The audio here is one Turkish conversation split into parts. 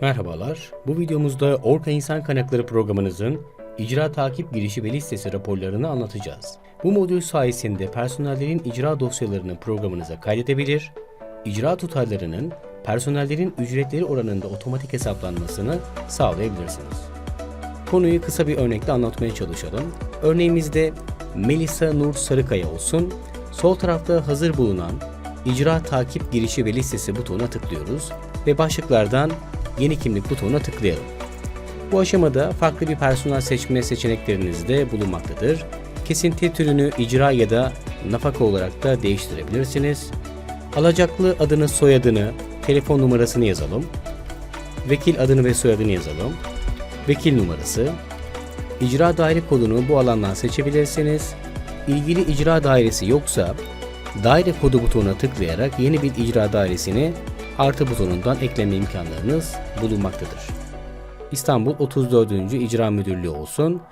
Merhabalar. Bu videomuzda Orka İnsan Kaynakları programınızın icra takip girişi ve listesi raporlarını anlatacağız. Bu modül sayesinde personellerin icra dosyalarını programınıza kaydedebilir, icra tutarlarının personellerin ücretleri oranında otomatik hesaplanmasını sağlayabilirsiniz. Konuyu kısa bir örnekle anlatmaya çalışalım. Örneğimizde Melisa Nur Sarıkaya olsun. Sol tarafta hazır bulunan icra takip girişi ve listesi butonuna tıklıyoruz ve başlıklardan yeni kimlik butonuna tıklayalım. Bu aşamada farklı bir personel seçme seçenekleriniz de bulunmaktadır. Kesinti türünü icra ya da nafaka olarak da değiştirebilirsiniz. Alacaklı adını, soyadını, telefon numarasını yazalım. Vekil adını ve soyadını yazalım. Vekil numarası. İcra daire kodunu bu alandan seçebilirsiniz. İlgili icra dairesi yoksa daire kodu butonuna tıklayarak yeni bir icra dairesini artı butonundan ekleme imkanlarınız bulunmaktadır. İstanbul 34. İcra Müdürlüğü olsun.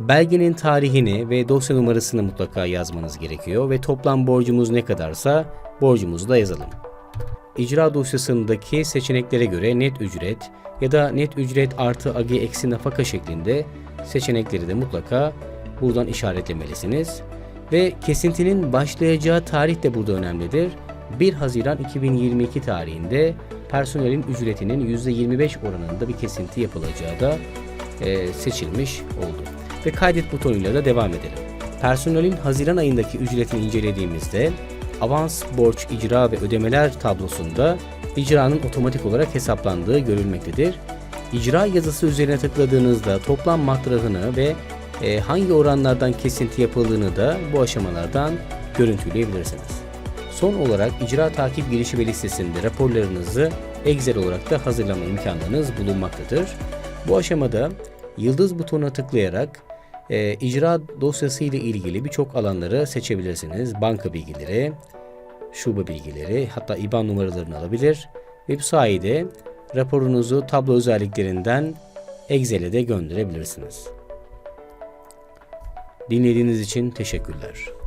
Belgenin tarihini ve dosya numarasını mutlaka yazmanız gerekiyor ve toplam borcumuz ne kadarsa borcumuzu da yazalım. İcra dosyasındaki seçeneklere göre net ücret ya da net ücret artı agi eksi nafaka şeklinde seçenekleri de mutlaka buradan işaretlemelisiniz. Ve kesintinin başlayacağı tarih de burada önemlidir. 1 Haziran 2022 tarihinde personelin ücretinin %25 oranında bir kesinti yapılacağı da e, seçilmiş oldu. Ve kaydet butonuyla da devam edelim. Personelin Haziran ayındaki ücretini incelediğimizde avans, borç, icra ve ödemeler tablosunda icranın otomatik olarak hesaplandığı görülmektedir. İcra yazısı üzerine tıkladığınızda toplam matrahını ve e, hangi oranlardan kesinti yapıldığını da bu aşamalardan görüntüleyebilirsiniz. Son olarak icra takip girişi ve listesinde raporlarınızı Excel olarak da hazırlama imkanlarınız bulunmaktadır. Bu aşamada yıldız butonuna tıklayarak e, icra dosyası ile ilgili birçok alanları seçebilirsiniz. Banka bilgileri, şube bilgileri, hatta IBAN numaralarını alabilir ve bu sayede raporunuzu tablo özelliklerinden Excel'e de gönderebilirsiniz. Dinlediğiniz için teşekkürler.